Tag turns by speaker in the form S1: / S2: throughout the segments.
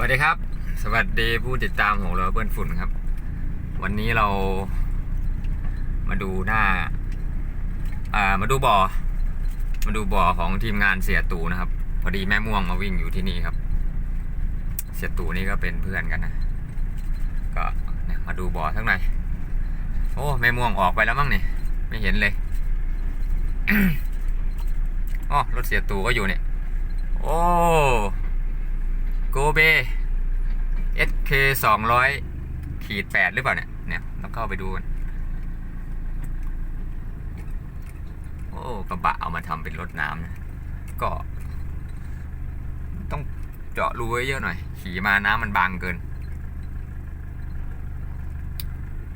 S1: วัสดีครับ สวัสดีผู้ติดตามของเราเพื่อนฝุ่นครับ วันนี้เรามาดูหน้าอ่ามาดูบ่อ มาดูบ่อของทีมงานเสียตูนะครับ พอดีแม่ม่วงมาวิ่งอยู่ที่นี่ครับ เสียตูนี่ก็เป็นเพื่อนกันนะก็มาดูบ่อทั้งในอยโอ้แม่ม่วงออกไปแล้วมั้งเนี่ยไม่เห็นเลยอ๋อรถเสียตูก็อยู่เนี่ย โอ้ เบ SK สองร้อยขีดแปดหรือเปล่าเนี่ย เนี่ยต้องเข้าไปดูกัน โอ้กระบะเอามาทำเป็นรถน้ำนะ ก็ ต้องเจาะรูไว้เยอะหน่อย ขี่มาน้ำมันบางเกิน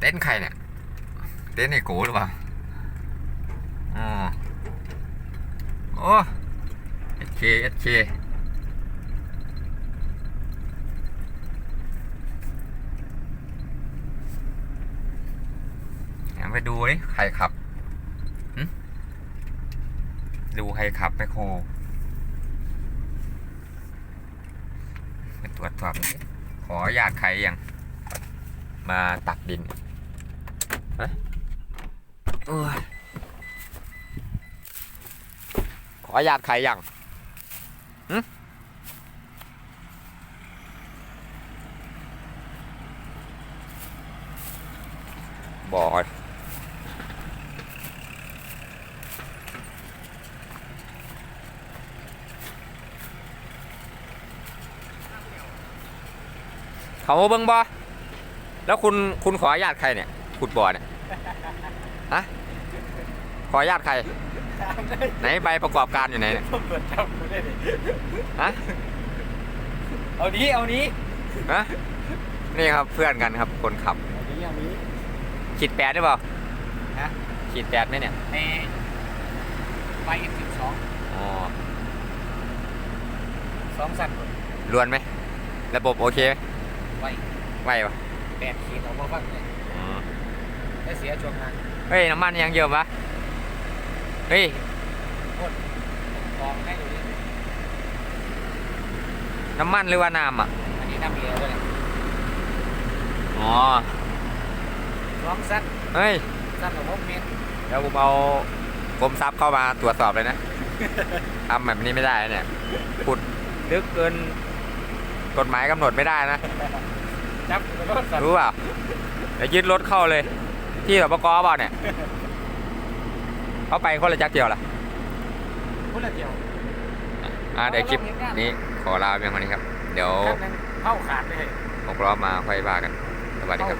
S1: เต้นใครเนี่ย เต้นไอ้โกหรือเปล่าอ๋อโอ้ SK SK เอา ไปดูดิใครขับหึดูใครขับแมคโครไปตรวจสอบดิขออนุญาตใครยังมาตักดินเฮ้ยโอ้ยขออนุญาตใครยังหึบอย เขาเบิ้งบอแล้วคุณคุณขออนุญาตใครเนี่ยขุดบ่อเนี่ยฮะขออนุญาตใคร ไหนใบประกอบการอยู่ไหนเนี่ย
S2: เปิดจับกูได้ดิ
S1: ฮะ
S2: เอานี้เอานี้
S1: ฮะนี่ครับเพื่อนกันครับคนขับ
S2: เอานี้เอานี้
S1: ขีดแปดได้เปล่า
S2: ฮะ
S1: ขีดแปดไหมเนี่ย
S2: ในไฟเอ็มสิบสอง
S1: อ๋อ
S2: สองสั่นก่อน
S1: รวนไหมระบบโอเคไหม
S2: ไว้
S1: ไหวปะ
S2: แปดขีดเอามาฟังเลย
S1: อ๋อ
S2: ได้เสียช่วงงาน
S1: เฮ้ยน้ำมันยังเยอะปะเฮ้ย
S2: กองให้ดูดิ
S1: น้ำมันหรือว่าน้ำอะ
S2: อันนี้น้ำเกลือด้วยนะ
S1: อ๋อ
S2: สองสั่น
S1: เฮ้ย
S2: สั่นของผมเมตร
S1: เดี๋ยวผมเอากรมทรัพย์เข้ามาตรวจสอบเลยนะ ทำแบบนี้ไม่ได้นะเนี่ยขุดลึกเกิน กฎหมายกำหนดไม่ได้นะ
S2: จับกูเป็นรถสั่น
S1: รู้เปล่าเดี๋ยวยึดรถเข้าเลย ที่สปกเปล่าเนี่ยเขาไปคนละจักเดียวล่ะ
S2: พูดละเดียว
S1: อ่าเดี๋ยวคลิปนี้ขอลาเพียงเท่านี้ครับ เดี๋ยว
S2: ขั้นหนึงเข้าขาดเลย
S1: หกล้อมาค่อยว่ากันสวัสดีครับ